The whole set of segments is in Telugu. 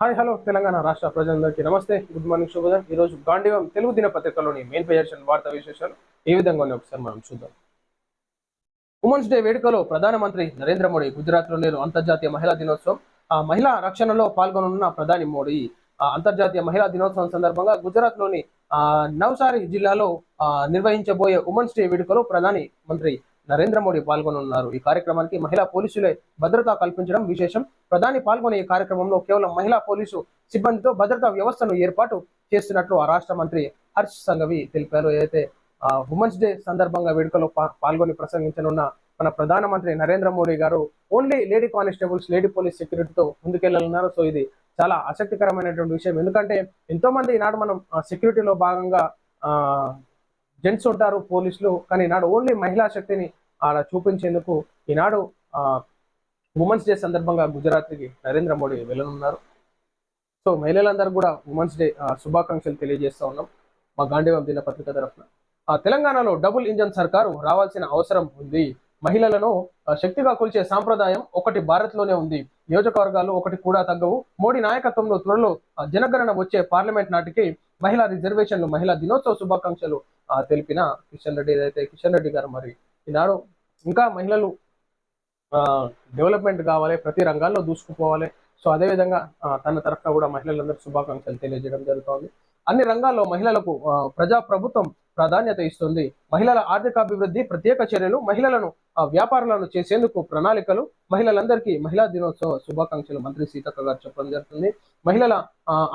హాయ్ హలో తెలంగాణ రాష్ట్ర ప్రజలందరికీ నమస్తే. గుడ్ మార్నింగ్ శుభోదయం. ఈ రోజు గాంధీవం తెలుగు దినపత్రికలోని మెయిన్ పేజెషన్ వార్తా విశేషాలు ఏ విధంగా ఒకసారి మనం చూద్దాం. ఉమెన్స్ డే వేడుకలో ప్రధానమంత్రి నరేంద్ర మోడీ గుజరాత్లో నేడు అంతర్జాతీయ మహిళా దినోత్సవం. ఆ మహిళా రక్షణలో పాల్గొనున్న ప్రధాని మోడీ ఆ అంతర్జాతీయ మహిళా దినోత్సవం సందర్భంగా గుజరాత్లోని ఆ జిల్లాలో ఆ నిర్వహించబోయే ఉమెన్స్ డే వేడుకలో ప్రధాని మంత్రి నరేంద్ర మోడీ పాల్గొనున్నారు. ఈ కార్యక్రమానికి మహిళా పోలీసులే భద్రత కల్పించడం విశేషం. ప్రధాని పాల్గొనే ఈ కార్యక్రమంలో కేవలం మహిళా పోలీసు సిబ్బందితో భద్రతా వ్యవస్థను ఏర్పాటు చేస్తున్నట్లు ఆ రాష్ట్ర మంత్రి హర్ష్ సంఘవి తెలిపారు. ఏదైతే ఉమెన్స్ డే సందర్భంగా వేడుకలో పాల్గొని ప్రసంగించనున్న మన ప్రధానమంత్రి నరేంద్ర మోడీ గారు only lady constables lady police సెక్యూరిటీతో ముందుకెళ్ళనున్నారు సో ఇది చాలా ఆసక్తికరమైనటువంటి విషయం. ఎందుకంటే ఎంతో మంది ఈనాడు మనం సెక్యూరిటీలో భాగంగా ఆ జెంట్స్ ఉంటారు పోలీసులు కానీ ఈనాడు ఓన్లీ మహిళా శక్తిని ఆడ చూపించేందుకు ఈనాడు ఆ ఉమెన్స్ డే సందర్భంగా గుజరాత్కి నరేంద్ర మోడీ వెళ్ళనున్నారు. సో మహిళలందరూ కూడా ఉమెన్స్ డే ఆ, శుభాకాంక్షలు తెలియజేస్తా ఉన్నాం మా గాంధీవం దినపత్రిక తరఫున. ఆ, తెలంగాణలో డబుల్ ఇంజన్ సర్కారు రావాల్సిన అవసరం ఉంది. మహిళలను శక్తిగా కొలిచే సాంప్రదాయం ఒకటి భారత్లోనే ఉంది. నియోజకవర్గాలు ఒకటి కూడా తగ్గవు. మోడీ నాయకత్వంలో త్వరలో జనగణన వచ్చే పార్లమెంట్ నాటికి మహిళా రిజర్వేషన్లు మహిళా దినోత్సవ శుభాకాంక్షలు తెలిపిన కిషన్ రెడ్డి ఏదైతే కిషన్ రెడ్డి గారు మరి ఈనాడు ఇంకా మహిళలు డెవలప్మెంట్ కావాలి ప్రతి రంగాల్లో దూసుకుపోవాలి. సో అదేవిధంగా తన తరఫున కూడా మహిళలందరూ శుభాకాంక్షలు తెలియజేయడం జరుగుతోంది. అన్ని రంగాల్లో మహిళలకు ప్రజా ప్రభుత్వం ప్రాధాన్యత ఇస్తుంది. మహిళల ఆర్థికాభివృద్ధి ప్రత్యేక చర్యలు మహిళలను ఆ, వ్యాపారాలను చేసేందుకు ప్రణాళికలు మహిళలందరికీ మహిళా దినోత్సవ శుభాకాంక్షలు మంత్రి సీతక్క గారు చెప్పడం జరుగుతుంది. మహిళల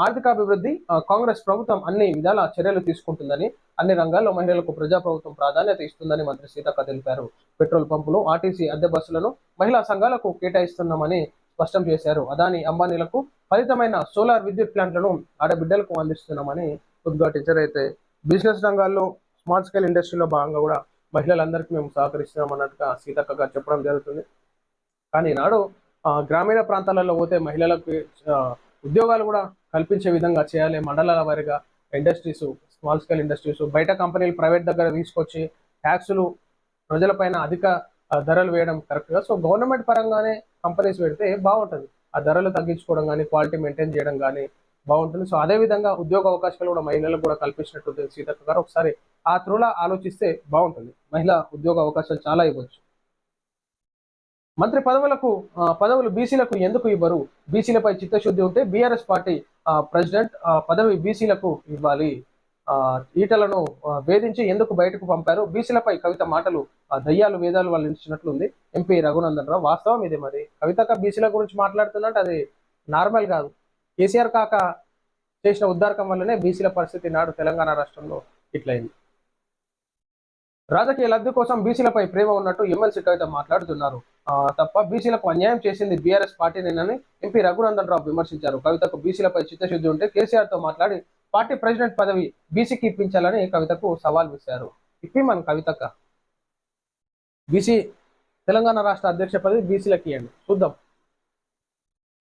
ఆర్థికాభివృద్ధి కాంగ్రెస్ ప్రభుత్వం అన్ని విధాల చర్యలు తీసుకుంటుందని అన్ని రంగాల్లో మహిళలకు ప్రజా ప్రభుత్వం ప్రాధాన్యత ఇస్తుందని మంత్రి సీతక్క తెలిపారు. పెట్రోల్ పంపులు ఆర్టీసీ అద్దె బస్సులను మహిళా సంఘాలకు కేటాయిస్తున్నామని స్పష్టం చేశారు. అదాని అంబానీలకు ఫలితమైన సోలార్ విద్యుత్ ప్లాంట్లను ఆడబిడ్డలకు అందిస్తున్నామని ఉద్ఘాటించారు. అయితే బిజినెస్ రంగాల్లో స్మార్ట్ స్కేల్ ఇండస్ట్రీలో భాగంగా కూడా మహిళలందరికీ మేము సహకరిస్తున్నాం అన్నట్టుగా సీతక్క గారు చెప్పడం జరుగుతుంది. కానీ ఈనాడు గ్రామీణ ప్రాంతాలలో పోతే మహిళలకు ఉద్యోగాలు కూడా కల్పించే విధంగా చేయాలి. మండలాల వారిగా ఇండస్ట్రీస్ స్మాల్ స్కేల్ ఇండస్ట్రీస్ బయట కంపెనీలు ప్రైవేట్ దగ్గర తీసుకొచ్చి ట్యాక్సులు ప్రజలపైన అధిక ధరలు వేయడం కరెక్ట్గా సో గవర్నమెంట్ పరంగానే కంపెనీస్ పెడితే బాగుంటుంది. ఆ ధరలు తగ్గించుకోవడం కానీ క్వాలిటీ మెయింటైన్ చేయడం కానీ బాగుంటుంది. సో అదే విధంగా ఉద్యోగ అవకాశాలు కూడా మహిళలకు కూడా కల్పించినట్టు సీతక్క గారు ఒకసారి ఆ త్రులా ఆలోచిస్తే బాగుంటుంది. మహిళా ఉద్యోగ అవకాశాలు చాలా ఇవ్వచ్చు. మంత్రి పదవులకు పదవులు బీసీలకు ఎందుకు ఇవ్వరు? బీసీలపై చిత్తశుద్ధి ఉంటే బీఆర్ఎస్ పార్టీ ప్రెసిడెంట్ ఆ, పదవి బీసీలకు ఇవ్వాలి. ఆ, ఈటలను వేధించి ఎందుకు బయటకు పంపారు? బీసీలపై కవిత మాటలు దయ్యాలు వేదాలు వాళ్ళు ఇచ్చినట్లుంది ఎంపీ రఘునందన్ రావు వాస్తవం ఇదే మరి. కవితక బీసీల గురించి మాట్లాడుతున్నట్టు అది నార్మల్ కాదు. కేసీఆర్ కాక చేసిన ఉద్దారకం వల్లనే బీసీల పరిస్థితి నాడు తెలంగాణ రాష్ట్రంలో ఇట్లయింది రాజకీయ లబ్ధి కోసం బీసీలపై ప్రేమ ఉన్నట్టు ఎమ్మెల్సీ కవిత మాట్లాడుతున్నారు. తప్ప బీసీలకు అన్యాయం చేసింది బీఆర్ఎస్ పార్టీనేనని ఎంపీ రఘునందన్ రావు విమర్శించారు. కవితకు బీసీలపై చిత్తశుద్ధి ఉంటే కేసీఆర్తో మాట్లాడి పార్టీ ప్రెసిడెంట్ పదవి బీసీకి ఇప్పించాలని కవితకు సవాల్ విసిరారు. ఇప్పిమని కవితక బీసీ తెలంగాణ రాష్ట్ర అధ్యక్ష పదవి బీసీలకి ఇవ్వండి చూద్దాం.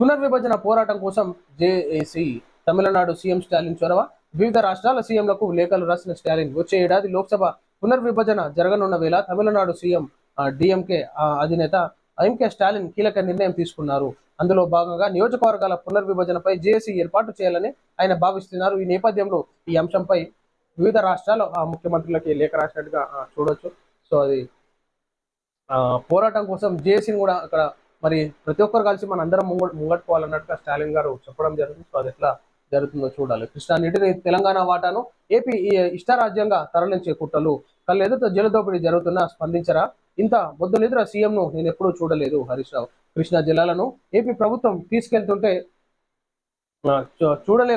పునర్విభజన పోరాటం కోసం జేఏసీ తమిళనాడు సీఎం స్టాలిన్ చొరవ. వివిధ రాష్ట్రాల సీఎంలకు లేఖలు రాసిన స్టాలిన్ వచ్చే ఏడాది లోక్సభ పునర్విభజన జరగనున్న వేళ తమిళనాడు సీఎం డిఎంకే అధినేత ఎంకే స్టాలిన్ కీలక నిర్ణయం తీసుకున్నారు. అందులో భాగంగా నియోజకవర్గాల పునర్విభజనపై జేఏసీ ఏర్పాటు చేయాలని ఆయన భావిస్తున్నారు. ఈ నేపథ్యంలో ఈ అంశంపై వివిధ రాష్ట్రాల ఆ, ముఖ్యమంత్రులకి లేఖ రాసినట్టుగా చూడొచ్చు. సో అది ఆ, పోరాటం కోసం జేఏసీని కూడా అక్కడ మరి ప్రతి ఒక్కరు కలిసి మన అందరం ముంగ ముంగట్టుకోవాలన్నట్టుగా స్టాలిన్ గారు చెప్పడం జరుగుతుంది సో అది ఎట్లా జరుగుతుందో చూడాలి. కృష్ణా తెలంగాణ వాటాను ఏపీ ఇష్టారాజ్యంగా తరలించే కుట్రలు కళ్ళెదుట జలదోపిడీ జరుగుతున్నా స్పందించరా? ఇంత మొద్దు నిద్ర సీఎంను నేను ఎప్పుడూ చూడలేదు హరీష్ రావు. కృష్ణా జిల్లాలను ఏపీ ప్రభుత్వం తీసుకెళ్తుంటే చూడలే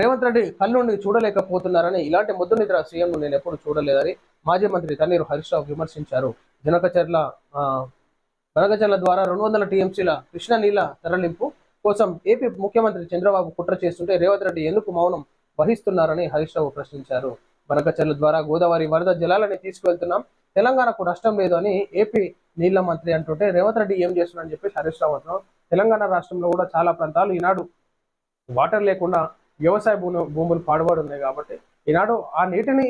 రేవంత్ రెడ్డి కళ్ళుండి చూడలేకపోతున్నారని ఇలాంటి ముద్దు నిద్ర సీఎంను నేను ఎప్పుడు చూడలేదని మాజీ మంత్రి తన్నీరు హరీష్ రావు విమర్శించారు. జనకచర్ల ఆ, ద్వారా రెండు వందల టీఎంసీల కృష్ణా నీళ్ళ తరలింపు కోసం ఏపీ ముఖ్యమంత్రి చంద్రబాబు కుట్ర చేస్తుంటే రేవంత్ రెడ్డి ఎందుకు మౌనం వహిస్తున్నారని హరీష్ రావు ప్రశ్నించారు. బనకచర్ల ద్వారా గోదావరి వరద జలాలని తీసుకువెళ్తున్నాం. తెలంగాణకు నష్టం లేదు అని ఏపీ నీళ్ళ మంత్రి అంటుంటే రేవంత్ రెడ్డి ఏం చేస్తున్నారని చెప్పి హరీష్ రావు అంటున్నాం తెలంగాణ రాష్ట్రంలో కూడా చాలా ప్రాంతాలు ఈనాడు వాటర్ లేకుండా వ్యవసాయ భూమి భూములు పాడుబడి ఉన్నాయి కాబట్టి ఈనాడు ఆ నీటిని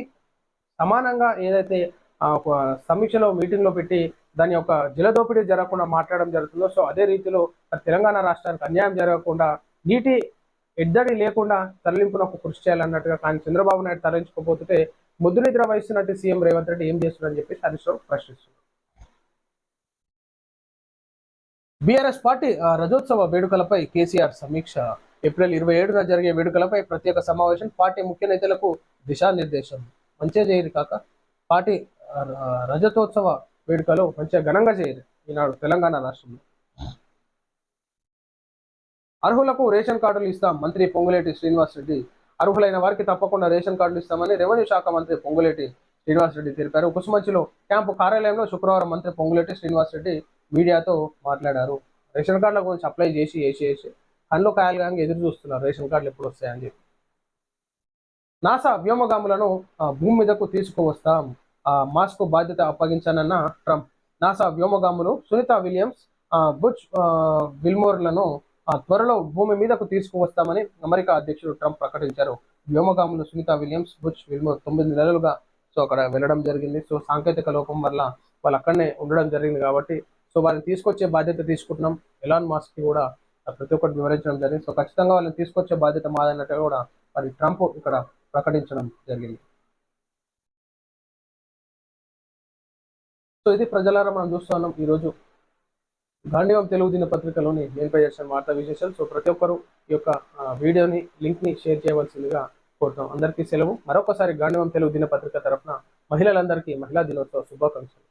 సమానంగా ఏదైతే ఆ సమీక్షలో మీటింగ్లో పెట్టి దాని యొక్క జలదోపిడీ జరగకుండా మాట్లాడడం జరుగుతుందో సో అదే రీతిలో తెలంగాణ రాష్ట్రానికి అన్యాయం జరగకుండా నీటి ఎద్దడి లేకుండా తరలింపునకు కృషి చేయాలన్నట్టుగా కానీ చంద్రబాబు నాయుడు తరలించుకోకపోతే ముద్దు నిద్ర వహిస్తున్నట్టు సీఎం రేవంత్ రెడ్డి ఏం చేస్తున్నారని చెప్పేసి హరీష్ రావు ప్రశ్నిస్తున్నారు. బీఆర్ఎస్ పార్టీ రజోత్సవ వేడుకలపై కేసీఆర్ సమీక్ష. ఏప్రిల్ ఇరవై ఏడున జరిగే వేడుకలపై ప్రత్యేక సమావేశం. పార్టీ ముఖ్య నేతలకు దిశానిర్దేశం. మంచిగా చేయరు కాక పార్టీ రజతోత్సవ వేడుకలు మంచిగా ఘనంగా చేయరు ఈనాడు తెలంగాణ రాష్ట్రంలో. అర్హులకు రేషన్ కార్డులు ఇస్తాం మంత్రి పొంగులేటి శ్రీనివాస్ రెడ్డి. అర్హులైన వారికి తప్పకుండా రేషన్ కార్డులు ఇస్తామని రెవెన్యూ శాఖ మంత్రి పొంగులేటి శ్రీనివాస్ రెడ్డి తెలిపారు. కుసుమంచిలో క్యాంపు కార్యాలయంలో శుక్రవారం మంత్రి పొంగులేటి శ్రీనివాస్ రెడ్డి మీడియాతో మాట్లాడారు. రేషన్ కార్డుల గురించి అప్లై చేసి వేసి వేసి కళ్ళు కాయలు కానీ ఎదురు చూస్తున్నారు. రేషన్ కార్డులు ఎప్పుడు వస్తాయని చెప్పి. నాసా వ్యోమగాములను ఆ, భూమి మీదకు తీసుకువస్తాం. మాస్కో బాధ్యత అప్పగించానన్న ట్రంప్. నాసా వ్యోమగాములు సునీత విలియమ్స్ ఆ, బుచ్ విల్మోర్లను ఆ, త్వరలో భూమి మీదకు తీసుకువస్తామని అమెరికా అధ్యక్షుడు ట్రంప్ ప్రకటించారు. వ్యోమగాములు సునీత విలియమ్స్ బుచ్ విల్మోర్ తొమ్మిది నెలలుగా సో అక్కడ వెళ్ళడం జరిగింది. సో సాంకేతిక లోపం వల్ల వాళ్ళు అక్కడనే ఉండడం జరిగింది కాబట్టి సో వాళ్ళని తీసుకొచ్చే బాధ్యత తీసుకుంటున్నాం. ఎలాన్ మాస్క్కి కూడా ప్రతి ఒక్కటి వివరించడం జరిగింది. సో ఖచ్చితంగా వాళ్ళని తీసుకొచ్చే బాధ్యత మాదన్నట్టుగా కూడా మరి ట్రంప్ ఇక్కడ ప్రకటించడం జరిగింది. సో ఇది ప్రజలారా మనం చూస్తున్నాం ఈరోజు గాంధీవం తెలుగు దినపత్రికలోని నేనుపై చేసిన వార్తా విశేషాలు. సో ప్రతి ఒక్కరు ఈ యొక్క వీడియోని లింక్ని షేర్ చేయవలసిందిగా కోరుతాం. అందరికీ సెలవు. మరొకసారి గాంధీవం తెలుగు దినపత్రిక తరఫున మహిళలందరికీ మహిళా దినోత్సవ శుభాకాంక్షలు.